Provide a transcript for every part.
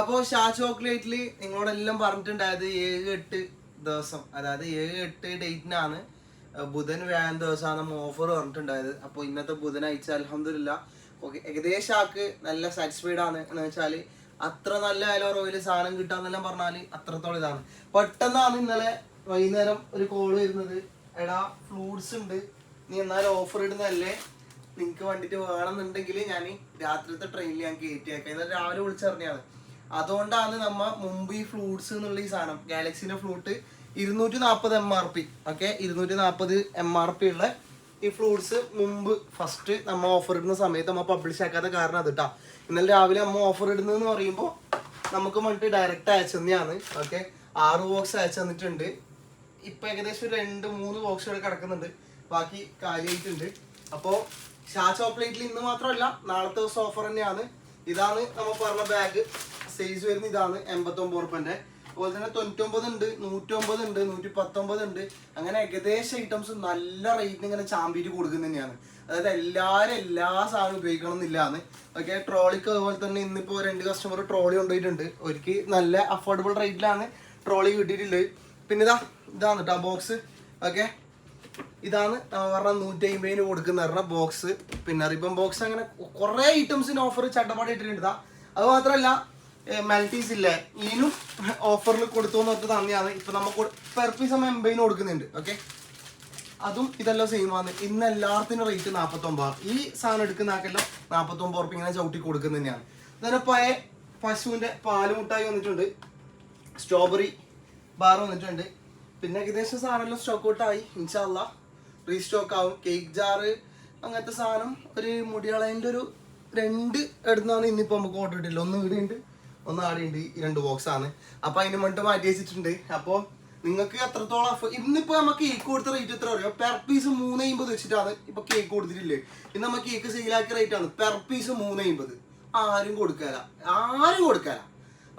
അപ്പോൾ ഷാ ചോക്ലേറ്റിൽ നിങ്ങളോടെല്ലാം പറഞ്ഞിട്ടുണ്ടായത് ഏഴ് എട്ട് ദിവസം. അതായത് ഏഴ് എട്ട് ഡേറ്റിനാണ് ബുധൻ വ്യാഴം ദിവസമാണ് നമ്മൾ ഓഫർ പറഞ്ഞിട്ടുണ്ടായത്. അപ്പോൾ ഇന്നത്തെ ബുധനാഴ്ച അലഹമില്ല ഓക്കെ ഏകദേശം ആൾക്ക് നല്ല സാറ്റിസ്ഫൈഡ് ആണ് എന്ന് വെച്ചാൽ അത്ര നല്ല അലോർ റോയിൽ സാധനം കിട്ടാന്നെല്ലാം പറഞ്ഞാൽ അത്രത്തോളം ഇതാണ്. പെട്ടെന്നാണ് ഇന്നലെ വൈകുന്നേരം ഒരു കോൾ വരുന്നത്. എടാ ഫ്രൂട്ട്സ് ഉണ്ട്. നീ എന്നാലും ഓഫർ ഇടുന്നതല്ലേ? നിങ്ങക്ക് വേണ്ടിയിട്ട് വേണമെന്നുണ്ടെങ്കിൽ ഞാൻ രാത്രിത്തെ ട്രെയിനിൽ ഞാൻ കയറ്റിയേക്കാം ഇന്നലെ രാവിലെ വിളിച്ചറിഞ്ഞാണ് അതുകൊണ്ടാണ് നമ്മ മുമ്പ് ഈ ഫ്ലൂട്ട്സ് എന്നുള്ള ഈ സാധനം ഗാലക്സിന്റെ ഫ്ലൂട്ട് ഇരുന്നൂറ്റി നാൽപ്പത് എം ആർ പി ഓക്കെ ഇരുന്നൂറ്റി നാൽപ്പത് എം ആർ പി ഉള്ള ഈ ഫ്ലൂട്ട്സ് മുമ്പ് ഫസ്റ്റ് നമ്മ ഓഫർ ഇടുന്ന സമയത്ത് നമ്മ പബ്ലിഷ് ആക്കാത്ത കാരണം അത് കേട്ടോ ഇന്നലെ രാവിലെ നമ്മൾ ഓഫർ ഇടുന്നതെന്ന് പറയുമ്പോൾ നമുക്ക് വന്നിട്ട് ഡയറക്റ്റ് അയച്ചു തന്നെയാണ് ഓക്കെ ആറ് ബോക്സ് അയച്ചു തന്നിട്ടുണ്ട്. ഇപ്പൊ ഏകദേശം രണ്ട് മൂന്ന് ബോക്സുകൾ കിടക്കുന്നുണ്ട്. ബാക്കി കാലിയായിട്ടുണ്ട് അപ്പോൾ ഷാ ചോക്ലേറ്റിൽ ഇന്ന് മാത്രമല്ല നാളത്തെ ദിവസം ഓഫർ തന്നെയാണ്. ഇതാണ് നമ്മൾ പറഞ്ഞ ബാഗ് സൈസ് വരുന്ന ഇതാണ് എൺപത്തൊമ്പത് ഉറുപ്പന്റെ അതുപോലെ തന്നെ തൊണ്ണൂറ്റൊമ്പത് ഉണ്ട് നൂറ്റൊമ്പത് ഉണ്ട് നൂറ്റി പത്തൊമ്പത് ഉണ്ട്. അങ്ങനെ ഏകദേശം ഐറ്റംസ് നല്ല റേറ്റിന് ഇങ്ങനെ ചാമ്പിയിട്ട് കൊടുക്കുന്നത് തന്നെയാണ്. അതായത് എല്ലാവരും എല്ലാ സാധനവും ഉപയോഗിക്കണം എന്നില്ലാന്ന്. ഓക്കെ ട്രോളിക്ക് അതുപോലെ തന്നെ ഇന്നിപ്പോൾ രണ്ട് കസ്റ്റമർ ട്രോളി കൊണ്ടുപോയിട്ടുണ്ട്. ഒരിക്കൽ നല്ല അഫോർഡബിൾ റേറ്റിലാണ് ട്രോളി കിട്ടിയിട്ടുള്ളത് പിന്നെ ഇതാ ഇതാണ് കേട്ടോ ബോക്സ് ഓക്കെ ഇതാണ് നമ്മൾ പറഞ്ഞ നൂറ്റി അമ്പതിന് കൊടുക്കുന്ന പറഞ്ഞ ബോക്സ് പിന്നെ റിബൺ ബോക്സ് അങ്ങനെ കുറേ ഐറ്റംസിന് ഓഫർ ചട്ടപ്പാടി ഇട്ടിട്ടുണ്ട്. അത് മാത്രമല്ല മെൽറ്റീസ് ഇല്ലേ? ഇതിനും ഓഫറിൽ കൊടുത്തു എന്നൊക്കെ തന്നെയാണ്. ഇപ്പൊ നമുക്ക് പെർ നമ്മൾ എൺപതിന് കൊടുക്കുന്നുണ്ട് ഓക്കെ അതും ഇതെല്ലാം സെയിം ആണ്. ഇന്ന് എല്ലാത്തിനും റേറ്റ് നാൽപ്പത്തൊമ്പത് ഈ സാധനം എടുക്കുന്ന ആക്കെല്ലാം നാൽപ്പത്തൊമ്പത് ഉറപ്പ് ഇങ്ങനെ ചവിട്ടി കൊടുക്കുന്നത് തന്നെയാണ്. അതുപോലെ പഴയ പശുവിന്റെ പാൽ മുട്ടായി വന്നിട്ടുണ്ട്. സ്ട്രോബെറി ബാർ വന്നിട്ടുണ്ട്. പിന്നെ ഏകദേശം സാധനമെല്ലാം സ്റ്റോക്ക് ഔട്ടായി ഇൻഷാല്ല റീസ്റ്റോക്ക് ആവും. കേക്ക് ജാറ് അങ്ങനത്തെ സാധനം ഒരു മുടികളതിന്റെ ഒരു രണ്ട് എടുന്നാണ് ഇന്നിപ്പോൾ നമുക്ക് ഓർഡർ ഇട്ടില്ല ഒന്ന് ഇവിടെ ഉണ്ട് ഒന്ന് ആടെ ഉണ്ട് ഈ രണ്ട് ബോക്സ് ആണ്. അപ്പൊ അതിന് വേണ്ടി മാറ്റി വെച്ചിട്ടുണ്ട്. അപ്പോൾ നിങ്ങൾക്ക് എത്രത്തോളം ഇന്നിപ്പോ നമുക്ക് കേക്ക് കൊടുത്ത റേറ്റ് എത്ര അറിയോ? പെർ പീസ് മൂന്ന് അമ്പത് വെച്ചിട്ടാണ് ഇപ്പൊ കേക്ക് കൊടുത്തിട്ടില്ലേ? ഇന്ന് നമ്മൾ കേക്ക് സെയിലാക്കിയ റേറ്റ് ആണ്. പെർ പീസ് മൂന്ന് അമ്പത് ആരും കൊടുക്കാല. ആരും കൊടുക്കാല.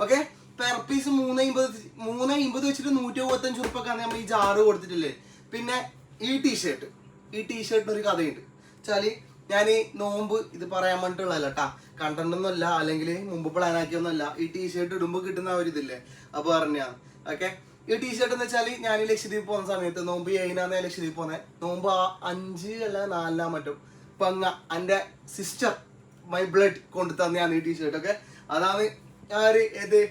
ഓക്കെ പെർ പീസ് മൂന്ന് അമ്പത് മൂന്ന് അമ്പത് വെച്ചിട്ട് നൂറ്റി മുപ്പത്തഞ്ച് ഉറുപ്പൊക്കെയാണ് നമ്മൾ ഈ ജാറ് കൊടുത്തിട്ടില്ലേ? പിന്നെ ഈ ടീഷർട്ട് ഈ ടീഷർട്ടിന് ഒരു കഥയുണ്ട്. വെച്ചാൽ ഞാൻ ഈ നോമ്പ് ഇത് പറയാൻ വേണ്ടിയിട്ടുള്ളതല്ല കേട്ടാ കണ്ടന്റൊന്നുമല്ല അല്ലെങ്കിൽ മുമ്പ് പ്ലാൻ ആക്കിയൊന്നുമല്ല. ഈ ടീഷർട്ട് ഇടുമ്പോൾ കിട്ടുന്ന ആ ഒരു ഇതില്ലേ അപ്പൊ പറഞ്ഞാണ് ഓക്കെ ഈ ടീഷർട്ട് എന്ന് വെച്ചാൽ ഞാൻ ലക്ഷദ്വീപ് പോകുന്ന സമയത്ത് നോമ്പ് ഏഴിനാന്ന് ലക്ഷദ്വീപ് പോകുന്നത് നോമ്പ് ആ അഞ്ച് അല്ല നാലിനാ മറ്റും. പങ്ങ എന്റെ സിസ്റ്റർ മൈ ബ്ലഡ് കൊണ്ട് തന്നെയാണ് ഈ ടീഷർട്ട് ഒക്കെ അതാണ് ആര് ഏത്?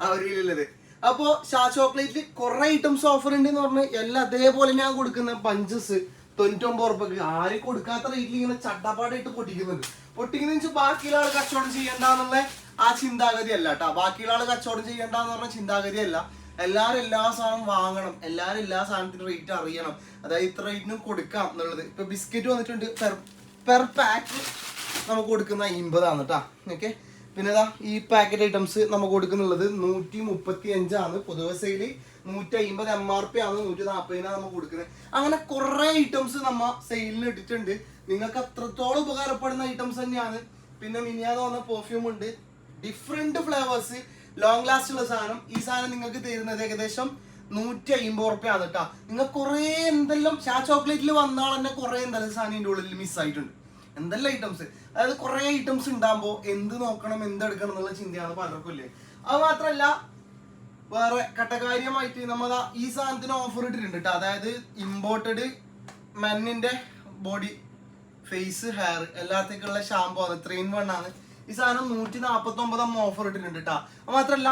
ആ ഒരു ഇതിലുള്ളത് അപ്പോ ഷാ ചോക്ലേറ്റിൽ കുറെ ഐറ്റംസ് ഓഫർ ഉണ്ട് എന്ന് പറഞ്ഞ് എല്ലാം അതേപോലെ ഞാൻ കൊടുക്കുന്ന പഞ്ചസ് തൊണ്ണൂറ്റൊമ്പത് ഉറപ്പൊക്കെ. ആരും കൊടുക്കാത്ത റേറ്റിൽ ഇങ്ങനെ ചട്ടപ്പാടായിട്ട് പൊട്ടിക്കുന്നുണ്ട്. പൊട്ടിക്കുന്ന ബാക്കിയുള്ള ആൾ കച്ചവടം ചെയ്യണ്ടെന്നുള്ള ആ ചിന്താഗതി അല്ല കേട്ടോ ബാക്കിയുള്ള ആൾ കച്ചവടം ചെയ്യണ്ടെന്ന് പറഞ്ഞ ചിന്താഗതി അല്ല എല്ലാവരും എല്ലാ സാധനം വാങ്ങണം. എല്ലാവരും എല്ലാ സാധനത്തിനും റേറ്റ് അറിയണം. അതായത് ഇത്ര റേറ്റിനും കൊടുക്കാം എന്നുള്ളത്. ഇപ്പൊ ബിസ്ക്കറ്റ് വന്നിട്ടുണ്ട്. പെർ പെർ പാക്ക് നമുക്ക് കൊടുക്കുന്ന അമ്പതാണ് കേട്ടോ ഓക്കെ പിന്നെ ഈ പാക്കറ്റ് ഐറ്റംസ് നമുക്ക് കൊടുക്കുന്നുള്ളത് നൂറ്റി മുപ്പത്തി അഞ്ചാണ് പൊതുവെ സെയിൽ നൂറ്റി അമ്പത് എം ആർ പി ആണ് നൂറ്റി നാൽപ്പതിനാണ് നമ്മൾ കൊടുക്കുന്നത് അങ്ങനെ കുറെ ഐറ്റംസ് നമ്മ സെയിലിന് ഇട്ടിട്ടുണ്ട്. നിങ്ങൾക്ക് അത്രത്തോളം ഉപകാരപ്പെടുന്ന ഐറ്റംസ് തന്നെയാണ്. പിന്നെ മിനിയാന്ന് പറഞ്ഞ പെർഫ്യൂം ഉണ്ട്. ഡിഫറെന്റ് ഫ്ലേവേഴ്സ് ലോങ് ലാസ്റ്റ് ഉള്ള സാധനം. ഈ സാധനം നിങ്ങൾക്ക് തരുന്നത് ഏകദേശം നൂറ്റി അമ്പത് ഉറുപ്പ്യാണ് കേട്ടോ നിങ്ങൾ കുറേ എന്തെല്ലാം ഷാ ചോക്ലേറ്റിൽ വന്നാൽ തന്നെ കുറേ എന്തെല്ലാം സാധനം ഇതിന്റെ ഉള്ളിൽ മിസ്സായിട്ടുണ്ട് എന്തെല്ലാം ഐറ്റംസ് അതായത് കുറേ ഐറ്റംസ് ഉണ്ടാകുമ്പോൾ എന്ത് നോക്കണം എന്ത് എടുക്കണം എന്നുള്ള ചിന്തയാണ് പലർക്കും ഇല്ലേ? അത് മാത്രമല്ല വേറെ കട്ടകാര്യമായിട്ട് നമ്മൾ ഈ സാധനത്തിന് ഓഫർ ഇട്ടിട്ടുണ്ട് കേട്ടോ അതായത് ഇമ്പോർട്ടഡ് മെന്നിന്റെ ബോഡി ഫേസ് ഹെയർ എല്ലാത്തേക്കുള്ള ഷാമ്പു ആണ്. ത്രീ ഇൻ വൺ ആണ്. ഈ സാധനം നൂറ്റി നാൽപ്പത്തി ഒമ്പത് അമ്മ ഓഫർ ഇട്ടിട്ടുണ്ട് കേട്ടോ മാത്രമല്ല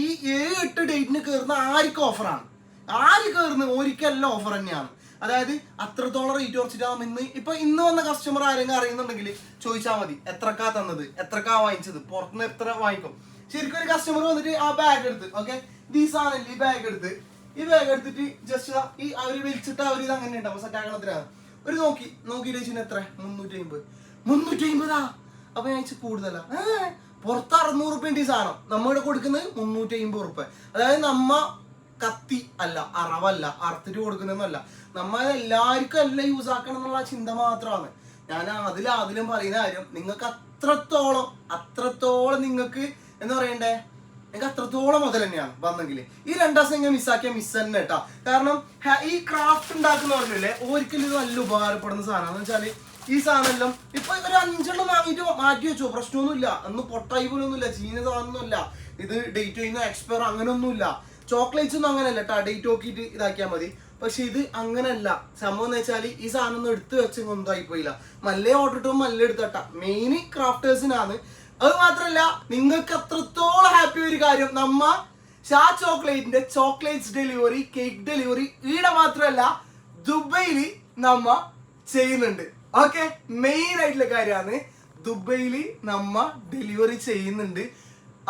ഈ ഏഴ് എട്ട് ഡേറ്റിന് കയറുന്ന ആർക്കും ഓഫറാണ് ആര് കയറുന്ന ഒരിക്കലും ഓഫർ തന്നെയാണ്. അതായത് അത്രത്തോളം റേറ്റ് കുറച്ചിട്ടാ ഇന്ന് ഇപ്പൊ ഇന്ന് വന്ന കസ്റ്റമർ ആരെങ്കിലും അറിയുന്നുണ്ടെങ്കിൽ ചോദിച്ചാൽ മതി. എത്രക്കാ തന്നത്? എത്രക്കാ വാങ്ങിച്ചത്? പുറത്തുനിന്ന് എത്ര വാങ്ങിക്കും? ശരിക്കും ഒരു കസ്റ്റമർ വന്നിട്ട് ആ ബാഗ് എടുത്ത് ഓക്കെ ദീസ് സാധനം ഈ ബാഗ് എടുത്ത്. ഈ ബാഗ് എടുത്തിട്ട് ജസ്റ്റ് ഈ അവർ വിളിച്ചിട്ട് അവർ ഇത് അങ്ങനെ ഉണ്ടാവും സെറ്റ് ആക്കണത്തിനാണ് ഒരു നോക്കി നോക്കി വെച്ചിട്ട് എത്ര? മുന്നൂറ്റി അമ്പത് മുന്നൂറ്റി അമ്പതാ അപ്പൊ ഞാൻ കൂടുതലാ. പുറത്ത് അറുന്നൂറ് റുപ്യ ഈ സാധനം. നമ്മളിവിടെ കൊടുക്കുന്നത് മുന്നൂറ്റി അമ്പത് റുപ്യ അതായത് നമ്മ കത്തി അല്ല അറവല്ല അറുത്തിട്ട് കൊടുക്കുന്നതല്ല നമ്മ എല്ലാവർക്കും എല്ലാം യൂസ് ആക്കണം എന്നുള്ള ചിന്ത മാത്രമാണ്. ഞാൻ അതിലാതിലും പറയുന്ന കാര്യം നിങ്ങൾക്ക് അത്രത്തോളം അത്രത്തോളം നിങ്ങൾക്ക് എന്താ പറയണ്ടേ? എനിക്ക് അത്രത്തോളം മുതൽ തന്നെയാണ് വന്നെങ്കിൽ ഈ രണ്ടാം ഞാൻ മിസ്സാക്കിയ മിസ് തന്നെ കേട്ടോ കാരണം ഈ ക്രാഫ്റ്റ് ഉണ്ടാക്കുന്ന പറഞ്ഞില്ലേ ഒരിക്കലും ഇത് നല്ല ഉപകാരപ്പെടുന്ന സാധനമാണ് എന്ന് വെച്ചാൽ ഈ സാധനം ഇപ്പൊ ഒരു അഞ്ചെണ്ണം വാങ്ങിയിട്ട് മാറ്റി വെച്ചോ. പ്രശ്നമൊന്നുമില്ല. അന്ന് പൊട്ടായി പോലൊന്നുമില്ല. ചീന സാധനമൊന്നുമില്ല. ഇത് ഡേറ്റ് ചെയ്യുന്ന എക്സ്പയർ അങ്ങനെയൊന്നുമില്ല ചോക്ലേറ്റ്സ് ഒന്നും അങ്ങനെയല്ല കേട്ടോ ഡേറ്റ് നോക്കിയിട്ട് ഇതാക്കിയാൽ മതി. പക്ഷെ ഇത് അങ്ങനല്ല സംഭവം എന്ന് വെച്ചാൽ ഈ സാധനം ഒന്നും എടുത്തു വെച്ചെങ്കിൽ ഒന്നും ആയിപ്പോയില്ല മല്ലേ ഓർഡർ ഇട്ടും മല്ലേ എടുത്തട്ട മെയിൻ ക്രാഫ്റ്റേഴ്സിനാണ് അത് മാത്രമല്ല നിങ്ങൾക്ക് അത്രത്തോളം ഹാപ്പി ഒരു കാര്യം. നമ്മ ഷാ ചോക്ലേറ്റിന്റെ ചോക്ലേറ്റ്സ് ഡെലിവറി കേക്ക് ഡെലിവറി ഈടെ മാത്രമല്ല ദുബൈയിൽ നമ്മ ചെയ്യുന്നുണ്ട്. ഓക്കെ മെയിൻ ആയിട്ടുള്ള കാര്യമാണ് ദുബൈയിൽ നമ്മ ഡെലിവറി ചെയ്യുന്നുണ്ട്.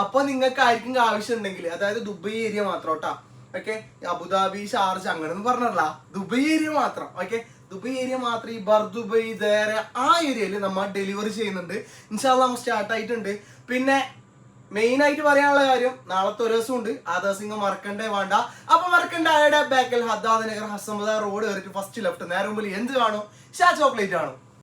അപ്പൊ നിങ്ങൾക്ക് ആർക്കും ആവശ്യം ഉണ്ടെങ്കിൽ അതായത് ദുബൈ ഏരിയ മാത്രം കേട്ടാ. ഓക്കെ അബുദാബി ഷാർജ് അങ്ങനെ ഒന്നും പറഞ്ഞല്ല ദുബൈ ഏരിയ മാത്രം. ഓക്കെ ദുബൈ ഏരിയ മാത്രം ഈ ബർ ദുബൈ ദേര ആ ഏരിയയിൽ നമ്മൾ ഡെലിവറി ചെയ്യുന്നുണ്ട്. ഇൻഷാല്ല നമ്മൾ സ്റ്റാർട്ട് ആയിട്ടുണ്ട്. പിന്നെ മെയിൻ ആയിട്ട് പറയാനുള്ള കാര്യം നാളത്തെ ഒരു ദിവസം ഉണ്ട്. ആ ദിവസം മറക്കണ്ടേ വേണ്ട. അപ്പൊ മറക്കണ്ട അയാളുടെ ബാക്കിൽ ഹദ്ദാദ് നഗർ ഹസമദ റോഡ് കയറിയിട്ട് ഫസ്റ്റ് ലെഫ്റ്റ് നേരെ മുമ്പിൽ എന്ത് കാണും? ഷാ ചോക്ലേറ്റ് കാണും.